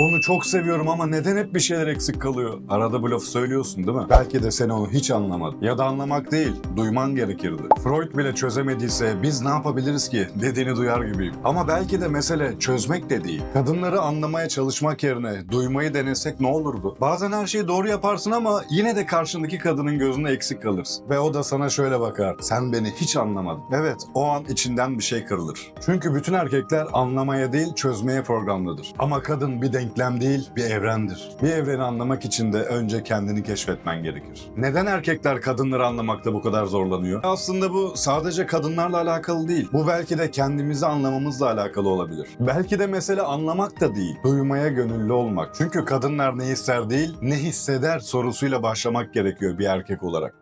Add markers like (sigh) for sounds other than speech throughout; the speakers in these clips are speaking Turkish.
Onu çok seviyorum ama neden hep bir şeyler eksik kalıyor? Arada bu lafı söylüyorsun değil mi? Belki de sen onu hiç anlamadın. Ya da anlamak değil, duyman gerekirdi. Freud bile çözemediyse biz ne yapabiliriz ki dediğini duyar gibiyim. Ama belki de mesele çözmek de değil. Kadınları anlamaya çalışmak yerine duymayı denesek ne olurdu? Bazen her şeyi doğru yaparsın ama yine de karşındaki kadının gözünde eksik kalırsın. Ve o da sana şöyle bakar. Sen beni hiç anlamadın. Evet, o an içinden bir şey kırılır. Çünkü bütün erkekler anlamaya değil çözmeye programlıdır. Ama kadın bir denklem değil, bir evrendir. Bir evreni anlamak için de önce kendini keşfetmen gerekir. Neden erkekler kadınları anlamakta bu kadar zorlanıyor? Aslında bu sadece kadınlarla alakalı değil. Bu belki de kendimizi anlamamızla alakalı olabilir. Belki de mesele anlamak da değil, duymaya gönüllü olmak. Çünkü kadınlar ne ister değil, ne hisseder sorusuyla başlamak gerekiyor bir erkek olarak.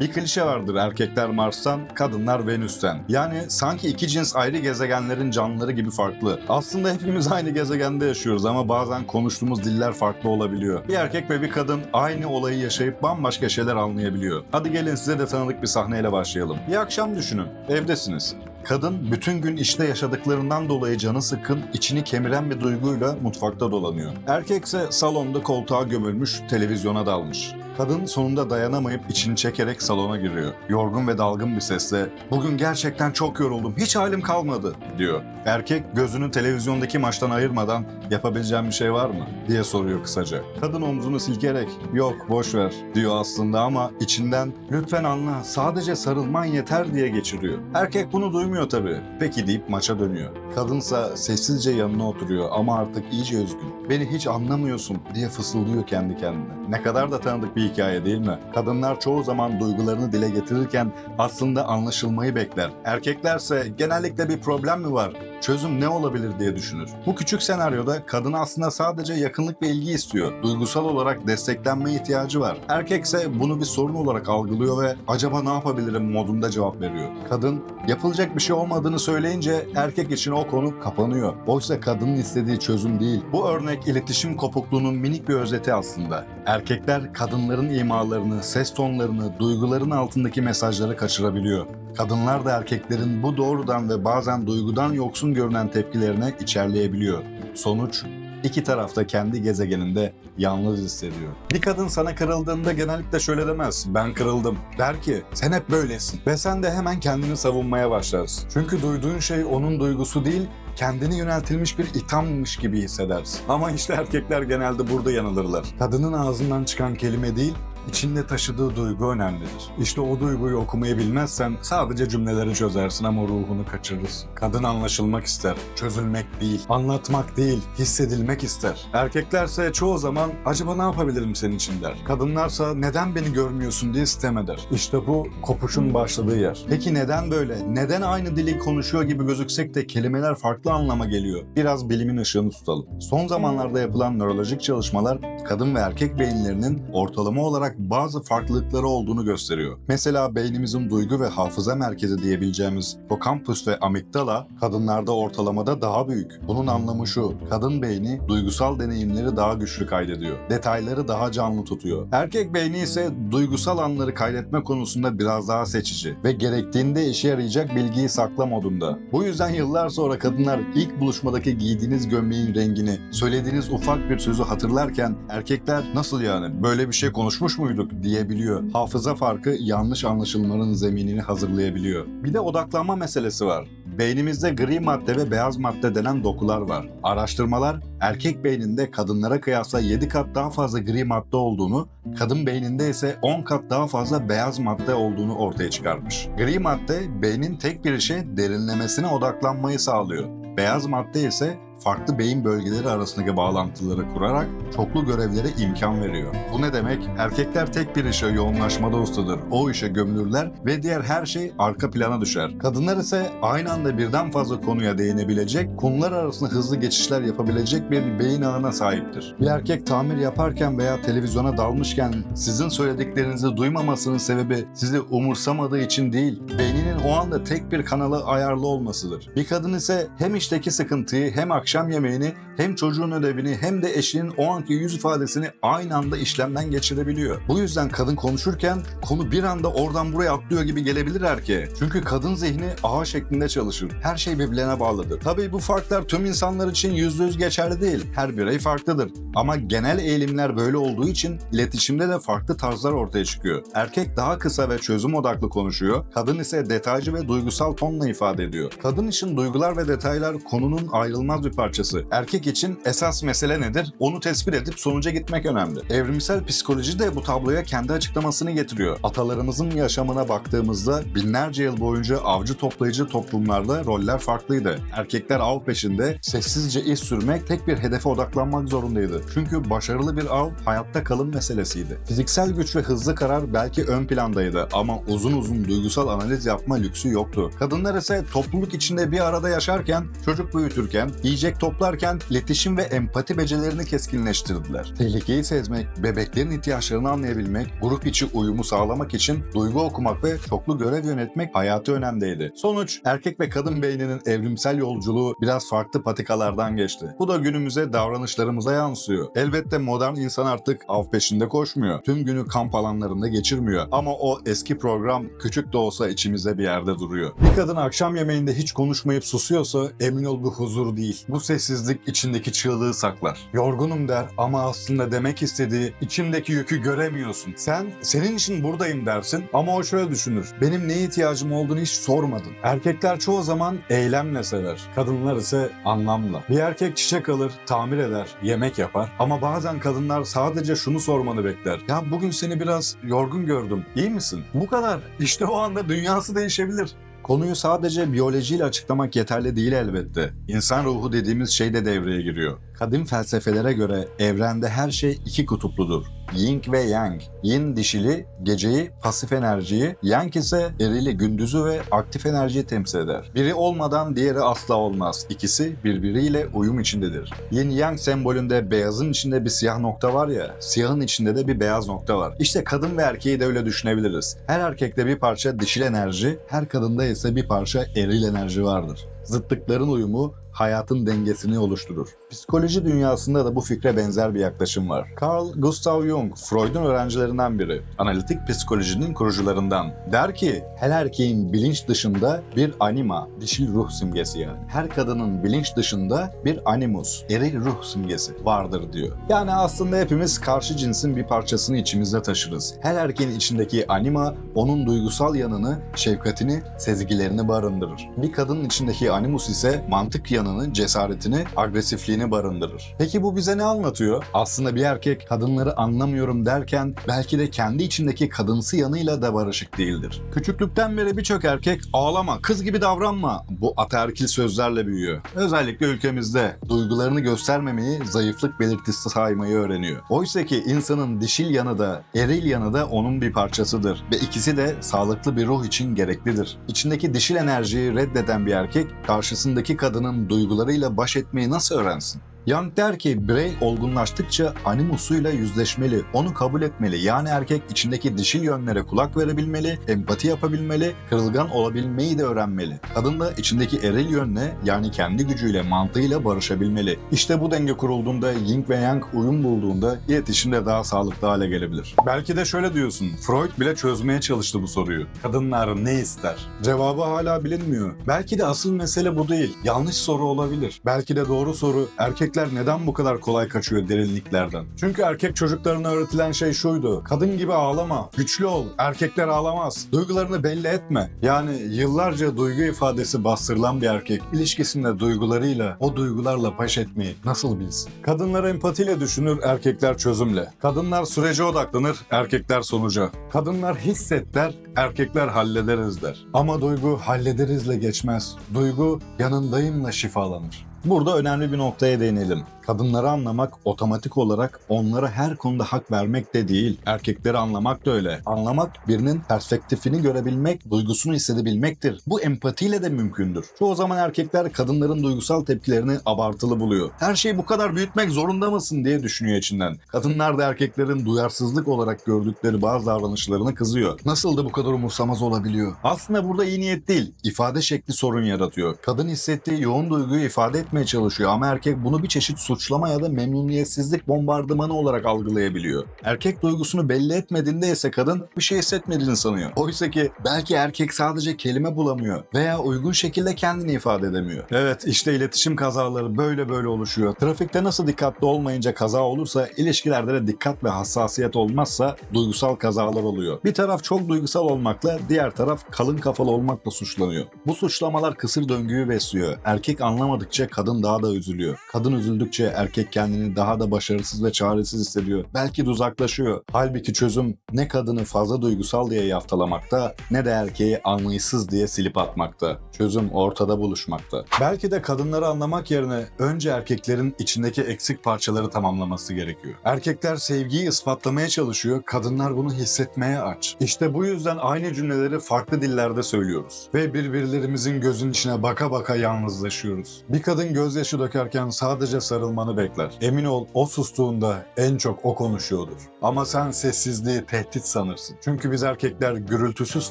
Bir klişe vardır erkekler Mars'tan, kadınlar Venüs'ten. Yani sanki iki cins ayrı gezegenlerin canlıları gibi farklı. Aslında hepimiz (laughs) aynı gezegende yaşıyoruz ama bazen konuştuğumuz diller farklı olabiliyor. Bir erkek ve bir kadın aynı olayı yaşayıp bambaşka şeyler anlayabiliyor. Hadi gelin size de tanıdık bir sahneyle başlayalım. Bir akşam düşünün, evdesiniz. Kadın bütün gün işte yaşadıklarından dolayı canı sıkkın, içini kemiren bir duyguyla mutfakta dolanıyor. Erkekse salonda koltuğa gömülmüş, televizyona dalmış. Kadın sonunda dayanamayıp içini çekerek salona giriyor. Yorgun ve dalgın bir sesle "Bugün gerçekten çok yoruldum. Hiç halim kalmadı." diyor. Erkek gözünü televizyondaki maçtan ayırmadan "Yapabileceğim bir şey var mı?" diye soruyor kısaca. Kadın omzunu silkerek "Yok, boş ver." diyor aslında ama içinden "Lütfen anla. Sadece sarılman yeter." diye geçiriyor. Erkek bunu duymuyor tabii. Peki deyip maça dönüyor. Kadınsa sessizce yanına oturuyor ama artık iyice üzgün. "Beni hiç anlamıyorsun." diye fısıldıyor kendi kendine. Ne kadar da tanıdık bir hikaye değil mi? Kadınlar çoğu zaman duygularını dile getirirken aslında anlaşılmayı bekler. Erkeklerse genellikle bir problem mi var? Çözüm ne olabilir diye düşünür. Bu küçük senaryoda kadın aslında sadece yakınlık ve ilgi istiyor. Duygusal olarak desteklenmeye ihtiyacı var. Erkekse bunu bir sorun olarak algılıyor ve acaba ne yapabilirim modunda cevap veriyor. Kadın yapılacak bir şey olmadığını söyleyince erkek için o konu kapanıyor. Oysa kadının istediği çözüm değil. Bu örnek iletişim kopukluğunun minik bir özeti aslında. Erkekler kadınların imalarını, ses tonlarını, duyguların altındaki mesajları kaçırabiliyor. Kadınlar da erkeklerin bu doğrudan ve bazen duygudan yoksun görünen tepkilerine içerleyebiliyor. Sonuç iki tarafta kendi gezegeninde yalnız hissediyor. Bir kadın sana kırıldığında genellikle şöyle demez. Ben kırıldım. Der ki sen hep böylesin. Ve sen de hemen kendini savunmaya başlarsın. Çünkü duyduğun şey onun duygusu değil, kendine yöneltilmiş bir ithammış gibi hissedersin. Ama işte erkekler genelde burada yanılırlar. Kadının ağzından çıkan kelime değil, içinde taşıdığı duygu önemlidir. İşte o duyguyu okumayı bilmezsen sadece cümleleri çözersin ama ruhunu kaçırırsın. Kadın anlaşılmak ister, çözülmek değil, anlatmak değil, hissedilmek ister. Erkeklerse çoğu zaman acaba ne yapabilirim senin için der. Kadınlarsa neden beni görmüyorsun diye sitem eder. İşte bu kopuşun başladığı yer. Peki neden böyle? Neden aynı dili konuşuyor gibi gözüksek de kelimeler farklı anlama geliyor? Biraz bilimin ışığını tutalım. Son zamanlarda yapılan nörolojik çalışmalar kadın ve erkek beyinlerinin ortalama olarak bazı farklılıkları olduğunu gösteriyor. Mesela beynimizin duygu ve hafıza merkezi diyebileceğimiz hipokampüs ve amigdala kadınlarda ortalamada daha büyük. Bunun anlamı şu, kadın beyni duygusal deneyimleri daha güçlü kaydediyor. Detayları daha canlı tutuyor. Erkek beyni ise duygusal anları kaydetme konusunda biraz daha seçici ve gerektiğinde işe yarayacak bilgiyi sakla modunda. Bu yüzden yıllar sonra kadınlar ilk buluşmadaki giydiğiniz gömleğin rengini, söylediğiniz ufak bir sözü hatırlarken erkekler nasıl yani böyle bir şey konuşmuş muyduk diyebiliyor. Hafıza farkı yanlış anlaşılmanın zeminini hazırlayabiliyor. Bir de odaklanma meselesi var. Beynimizde gri madde ve beyaz madde denen dokular var. Araştırmalar erkek beyninde kadınlara kıyasla 7 kat daha fazla gri madde olduğunu, kadın beyninde ise 10 kat daha fazla beyaz madde olduğunu ortaya çıkarmış. Gri madde beynin tek bir işe derinlemesine odaklanmayı sağlıyor. Beyaz madde ise farklı beyin bölgeleri arasındaki bağlantıları kurarak çoklu görevlere imkan veriyor. Bu ne demek? Erkekler tek bir işe yoğunlaşmada ustadır. O işe gömülürler ve diğer her şey arka plana düşer. Kadınlar ise aynı anda birden fazla konuya değinebilecek, konular arasında hızlı geçişler yapabilecek bir beyin ağına sahiptir. Bir erkek tamir yaparken veya televizyona dalmışken sizin söylediklerinizi duymamasının sebebi sizi umursamadığı için değil, beyninin o anda tek bir kanala ayarlı olmasıdır. Bir kadın ise hem işteki sıkıntıyı hem akşam akşam yemeğini hem çocuğun ödevini hem de eşinin o anki yüz ifadesini aynı anda işlemden geçirebiliyor. Bu yüzden kadın konuşurken konu bir anda oradan buraya atlıyor gibi gelebilir erkeğe. Çünkü kadın zihni ağ şeklinde çalışır. Her şey birbirine bağlıdır. Tabii bu farklar tüm insanlar için yüzde yüz geçerli değil. Her birey farklıdır. Ama genel eğilimler böyle olduğu için iletişimde de farklı tarzlar ortaya çıkıyor. Erkek daha kısa ve çözüm odaklı konuşuyor. Kadın ise detaycı ve duygusal tonla ifade ediyor. Kadın için duygular ve detaylar konunun ayrılmaz bir parçası. Erkek için esas mesele nedir? Onu tespit edip sonuca gitmek önemli. Evrimsel psikoloji de bu tabloya kendi açıklamasını getiriyor. Atalarımızın yaşamına baktığımızda binlerce yıl boyunca avcı toplayıcı toplumlarda roller farklıydı. Erkekler av peşinde sessizce iz sürmek, tek bir hedefe odaklanmak zorundaydı. Çünkü başarılı bir av hayatta kalım meselesiydi. Fiziksel güç ve hızlı karar belki ön plandaydı ama uzun uzun duygusal analiz yapma lüksü yoktu. Kadınlar ise topluluk içinde bir arada yaşarken, çocuk büyütürken, yiyecek toplarken iletişim ve empati becerilerini keskinleştirdiler. Tehlikeyi sezmek, bebeklerin ihtiyaçlarını anlayabilmek, grup içi uyumu sağlamak için duygu okumak ve çoklu görev yönetmek hayatı önemdeydi. Sonuç, erkek ve kadın beyninin evrimsel yolculuğu biraz farklı patikalardan geçti. Bu da günümüze davranışlarımıza yansıyor. Elbette modern insan artık av peşinde koşmuyor. Tüm günü kamp alanlarında geçirmiyor. Ama o eski program küçük de olsa içimizde bir yerde duruyor. Bir kadın akşam yemeğinde hiç konuşmayıp susuyorsa emin ol bu huzur değil. Bu sessizlik içindeki çığlığı saklar. Yorgunum der ama aslında demek istediği içimdeki yükü göremiyorsun. Sen senin için buradayım dersin ama o şöyle düşünür. Benim neye ihtiyacım olduğunu hiç sormadın. Erkekler çoğu zaman eylemle sever. Kadınlar ise anlamla. Bir erkek çiçek alır, tamir eder, yemek yapar. Ama bazen kadınlar sadece şunu sormanı bekler. Ya bugün seni biraz yorgun gördüm. İyi misin? Bu kadar. İşte o anda dünyası değişebilir. Konuyu sadece biyolojiyle açıklamak yeterli değil elbette. İnsan ruhu dediğimiz şey de devreye giriyor. Kadim felsefelere göre evrende her şey iki kutupludur. Yin ve Yang. Yin dişili, geceyi, pasif enerjiyi, Yang ise erili, gündüzü ve aktif enerjiyi temsil eder. Biri olmadan diğeri asla olmaz. İkisi birbiriyle uyum içindedir. Yin Yang sembolünde beyazın içinde bir siyah nokta var ya, siyahın içinde de bir beyaz nokta var. İşte kadın ve erkeği de öyle düşünebiliriz. Her erkekte bir parça dişil enerji, her kadında ise bir parça eril enerji vardır. Zıtlıkların uyumu hayatın dengesini oluşturur. Psikoloji dünyasında da bu fikre benzer bir yaklaşım var. Carl Gustav Jung, Freud'un öğrencilerinden biri. Analitik psikolojinin kurucularından. Der ki, her erkeğin bilinç dışında bir anima, dişil ruh simgesi yani. Her kadının bilinç dışında bir animus, eril ruh simgesi vardır diyor. Yani aslında hepimiz karşı cinsin bir parçasını içimizde taşırız. Her erkeğin içindeki anima, onun duygusal yanını, şefkatini, sezgilerini barındırır. Bir kadının içindeki animus ise mantık yanını, cesaretini, agresifliğini barındırır. Peki bu bize ne anlatıyor? Aslında bir erkek kadınları anlamıyorum derken belki de kendi içindeki kadınsı yanıyla da barışık değildir. Küçüklükten beri birçok erkek ağlama, kız gibi davranma bu ataerkil sözlerle büyüyor. Özellikle ülkemizde duygularını göstermemeyi zayıflık belirtisi saymayı öğreniyor. Oysa ki insanın dişil yanı da eril yanı da onun bir parçasıdır ve ikisi de sağlıklı bir ruh için gereklidir. İçindeki dişil enerjiyi reddeden bir erkek karşısındaki kadının duygularıyla baş etmeyi nasıl öğrensin? Young der ki birey olgunlaştıkça animusuyla yüzleşmeli, onu kabul etmeli. Yani erkek içindeki dişil yönlere kulak verebilmeli, empati yapabilmeli, kırılgan olabilmeyi de öğrenmeli. Kadın da içindeki eril yönle yani kendi gücüyle, mantığıyla barışabilmeli. İşte bu denge kurulduğunda, yin ve yang uyum bulduğunda iletişim daha sağlıklı hale gelebilir. Belki de şöyle diyorsun, Freud bile çözmeye çalıştı bu soruyu. Kadınlar ne ister? Cevabı hala bilinmiyor. Belki de asıl mesele bu değil. Yanlış soru olabilir. Belki de doğru soru erkekler neden bu kadar kolay kaçıyor derinliklerden? Çünkü erkek çocuklarına öğretilen şey şuydu. Kadın gibi ağlama, güçlü ol, erkekler ağlamaz, duygularını belli etme. Yani yıllarca duygu ifadesi bastırılan bir erkek ilişkisinde duygularıyla, o duygularla baş etmeyi nasıl bilsin? Kadınlar empatiyle düşünür, erkekler çözümle. Kadınlar sürece odaklanır, erkekler sonuca. Kadınlar hisset der, erkekler hallederiz der. Ama duygu hallederizle geçmez. Duygu yanındayımla şifalanır. Burada önemli bir noktaya değinelim. Kadınları anlamak otomatik olarak onlara her konuda hak vermek de değil. Erkekleri anlamak da öyle. Anlamak birinin perspektifini görebilmek, duygusunu hissedebilmektir. Bu empatiyle de mümkündür. Çoğu zaman erkekler kadınların duygusal tepkilerini abartılı buluyor. Her şeyi bu kadar büyütmek zorunda mısın diye düşünüyor içinden. Kadınlar da erkeklerin duyarsızlık olarak gördükleri bazı davranışlarına kızıyor. Nasıl da bu kadar umursamaz olabiliyor? Aslında burada iyi niyet değil, ifade şekli sorun yaratıyor. Kadın hissettiği yoğun duyguyu ifade etmeye çalışıyor ama erkek bunu bir çeşit suçlama ya da memnuniyetsizlik bombardımanı olarak algılayabiliyor. Erkek duygusunu belli etmediğinde ise kadın bir şey hissetmediğini sanıyor. Oysa ki belki erkek sadece kelime bulamıyor veya uygun şekilde kendini ifade edemiyor. Evet işte iletişim kazaları böyle böyle oluşuyor. Trafikte nasıl dikkatli olmayınca kaza olursa ilişkilerde de dikkat ve hassasiyet olmazsa duygusal kazalar oluyor. Bir taraf çok duygusal olmakla diğer taraf kalın kafalı olmakla suçlanıyor. Bu suçlamalar kısır döngüyü besliyor. Erkek anlamadıkça kadın daha da üzülüyor. Kadın üzüldükçe erkek kendini daha da başarısız ve çaresiz hissediyor. Belki de uzaklaşıyor. Halbuki çözüm ne kadını fazla duygusal diye yaftalamakta ne de erkeği anlayışsız diye silip atmakta. Çözüm ortada buluşmakta. Belki de kadınları anlamak yerine önce erkeklerin içindeki eksik parçaları tamamlaması gerekiyor. Erkekler sevgiyi ispatlamaya çalışıyor, kadınlar bunu hissetmeye aç. İşte bu yüzden aynı cümleleri farklı dillerde söylüyoruz. Ve birbirlerimizin gözün içine baka baka yalnızlaşıyoruz. Bir kadın gözyaşı dökerken sadece sarılmanı bekler. Emin ol o sustuğunda en çok o konuşuyordur. Ama sen sessizliği tehdit sanırsın. Çünkü biz erkekler gürültüsüz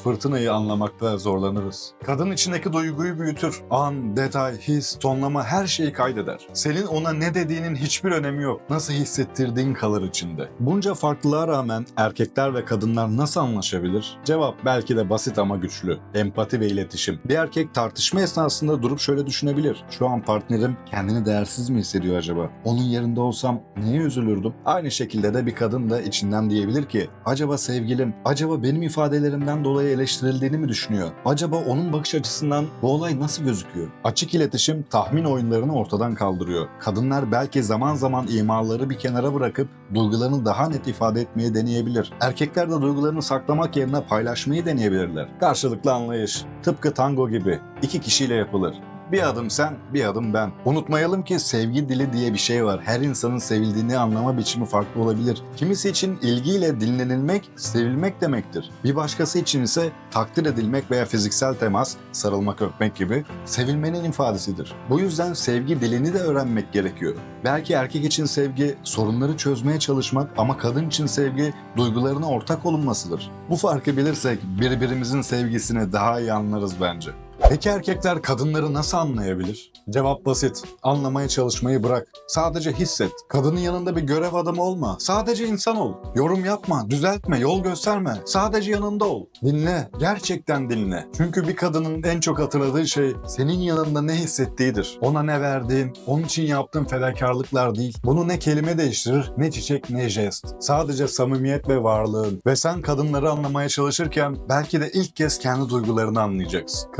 fırtınayı anlamakta zorlanırız. Kadın içindeki duyguyu büyütür. An, detay, his, tonlama her şeyi kaydeder. Senin ona ne dediğinin hiçbir önemi yok. Nasıl hissettirdiğin kalır içinde. Bunca farklılığa rağmen erkekler ve kadınlar nasıl anlaşabilir? Cevap belki de basit ama güçlü. Empati ve iletişim. Bir erkek tartışma esnasında durup şöyle düşünebilir. Şu an partnerim kendini değersiz mi hissediyor acaba? Onun yerinde olsam neye üzülürdüm? Aynı şekilde de bir kadın da içinden diyebilir ki acaba sevgilim, acaba benim ifadelerimden dolayı eleştirildiğini mi düşünüyor? Acaba onun bakış açısından bu olay nasıl gözüküyor? Açık iletişim tahmin oyunlarını ortadan kaldırıyor. Kadınlar belki zaman zaman imaları bir kenara bırakıp duygularını daha net ifade etmeye deneyebilir. Erkekler de duygularını saklamak yerine paylaşmayı deneyebilirler. Karşılıklı anlayış, tıpkı tango gibi iki kişiyle yapılır. Bir adım sen, bir adım ben. Unutmayalım ki sevgi dili diye bir şey var. Her insanın sevildiğini anlama biçimi farklı olabilir. Kimisi için ilgiyle dinlenilmek, sevilmek demektir. Bir başkası için ise takdir edilmek veya fiziksel temas, sarılmak, öpmek gibi sevilmenin ifadesidir. Bu yüzden sevgi dilini de öğrenmek gerekiyor. Belki erkek için sevgi sorunları çözmeye çalışmak ama kadın için sevgi duygularına ortak olunmasıdır. Bu farkı bilirsek birbirimizin sevgisini daha iyi anlarız bence. Peki erkekler kadınları nasıl anlayabilir? Cevap basit. Anlamaya çalışmayı bırak. Sadece hisset. Kadının yanında bir görev adamı olma. Sadece insan ol. Yorum yapma, düzeltme, yol gösterme. Sadece yanında ol. Dinle. Gerçekten dinle. Çünkü bir kadının en çok hatırladığı şey senin yanında ne hissettiğidir. Ona ne verdiğin, onun için yaptığın fedakarlıklar değil. Bunu ne kelime değiştirir, ne çiçek, ne jest. Sadece samimiyet ve varlığın. Ve sen kadınları anlamaya çalışırken belki de ilk kez kendi duygularını anlayacaksın.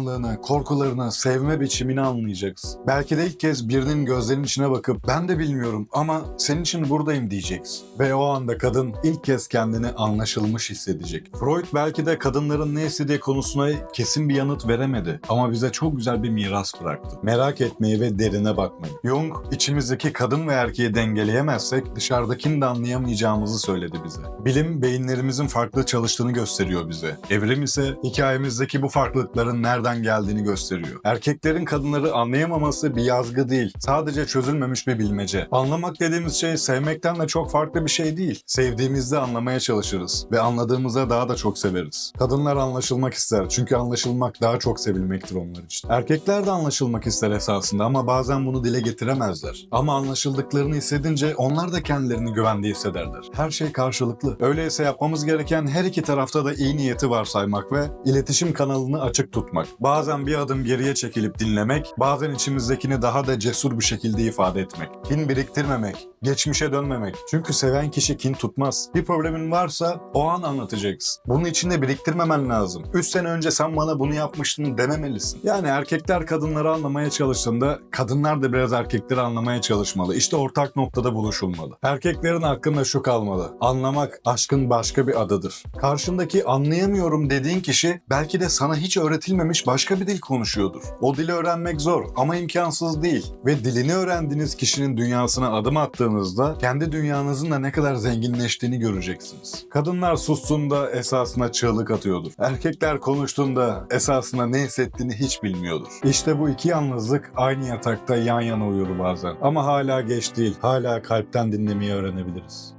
Kırılganlığını, korkularını, sevme biçimini anlayacaksın. Belki de ilk kez birinin gözlerinin içine bakıp ben de bilmiyorum ama senin için buradayım diyeceksin. Ve o anda kadın ilk kez kendini anlaşılmış hissedecek. Freud belki de kadınların ne istediği konusuna kesin bir yanıt veremedi ama bize çok güzel bir miras bıraktı. Merak etmeyi ve derine bakmayı. Jung içimizdeki kadın ve erkeği dengeleyemezsek dışarıdakini de anlayamayacağımızı söyledi bize. Bilim beyinlerimizin farklı çalıştığını gösteriyor bize. Evrim ise hikayemizdeki bu farklılıkların nereden geldiğini gösteriyor. Erkeklerin kadınları anlayamaması bir yazgı değil. Sadece çözülmemiş bir bilmece. Anlamak dediğimiz şey sevmekten de çok farklı bir şey değil. Sevdiğimizde anlamaya çalışırız ve anladığımızda daha da çok severiz. Kadınlar anlaşılmak ister çünkü anlaşılmak daha çok sevilmektir onlar için. Erkekler de anlaşılmak ister esasında ama bazen bunu dile getiremezler. Ama anlaşıldıklarını hissedince onlar da kendilerini güvende hissederler. Her şey karşılıklı. Öyleyse yapmamız gereken her iki tarafta da iyi niyeti varsaymak ve iletişim kanalını açık tutmak. Bazen bir adım geriye çekilip dinlemek, bazen içimizdekini daha da cesur bir şekilde ifade etmek. Kin biriktirmemek, geçmişe dönmemek. Çünkü seven kişi kin tutmaz. Bir problemin varsa o an anlatacaksın. Bunun içinde biriktirmemen lazım. 3 sene önce sen bana bunu yapmıştın dememelisin. Yani erkekler kadınları anlamaya çalıştığında kadınlar da biraz erkekleri anlamaya çalışmalı. İşte ortak noktada buluşulmalı. Erkeklerin hakkında şu kalmalı. Anlamak aşkın başka bir adıdır. Karşındaki anlayamıyorum dediğin kişi belki de sana hiç öğretilmemiş başka bir dil konuşuyordur. O dili öğrenmek zor ama imkansız değil. Ve dilini öğrendiğiniz kişinin dünyasına adım attığınızda kendi dünyanızın da ne kadar zenginleştiğini göreceksiniz. Kadınlar sustuğunda esasına çığlık atıyordur. Erkekler konuştuğunda esasında ne hissettiğini hiç bilmiyordur. İşte bu iki yalnızlık aynı yatakta yan yana uyur bazen. Ama hala geç değil. Hala kalpten dinlemeyi öğrenebiliriz.